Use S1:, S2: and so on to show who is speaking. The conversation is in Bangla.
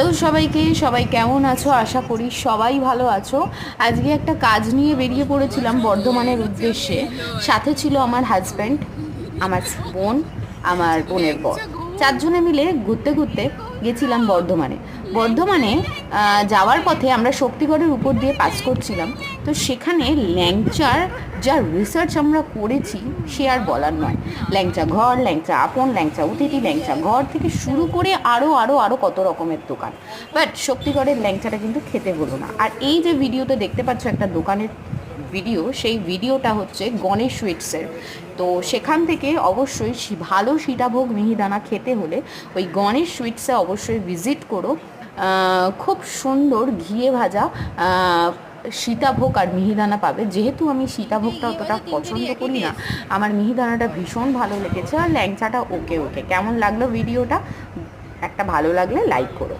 S1: হ্যালো সবাইকে, সবাই কেমন আছো? আশা করি সবাই ভালো আছো। আজকে একটা কাজ নিয়ে বেরিয়ে পড়েছিলাম বর্ধমানের উদ্দেশ্যে। সাথে ছিল আমার হাজব্যান্ড আমার বোন, আমার বোনের বর। চারজনে মিলে ঘুরতে ঘুরতে গেছিলাম বর্ধমানে। বর্ধমানে যাওয়ার পথে আমরা শক্তিগড়ের উপর দিয়ে পাস করছিলাম। তো সেখানে ল্যাংচার যা রিসার্চ আমরা করেছি, সে আর বলার নয়। ল্যাংচা ঘর, ল্যাংচা আপন, ল্যাংচা অতিথি, ল্যাংচা ঘর থেকে শুরু করে আরও আরও আরও কত রকমের দোকান। বাট শক্তিগড়ের ল্যাংচাটা কিন্তু খেতে হলো না। আর এই যে ভিডিওতে দেখতে পাচ্ছ একটা দোকানের ভিডিও, সেই ভিডিওটা হচ্ছে গণেশ সুইটসের। তো সেখান থেকে অবশ্যই ভালো সীতাভোগ মিহিদানা খেতে হলে ওই গণেশ সুইটসে অবশ্যই ভিজিট করো। খুব সুন্দর ঘিয়ে ভাজা সীতাভোগ আর মিহিদানা পাবে। যেহেতু আমি সীতাভোগটা অতটা পছন্দ করি না আমার মিহিদানাটা ভীষণ ভালো লেগেছে আর ল্যাংচাটা ওকে ওকে। কেমন লাগল ভিডিওটা? একটা ভালো লাগলে লাইক করো।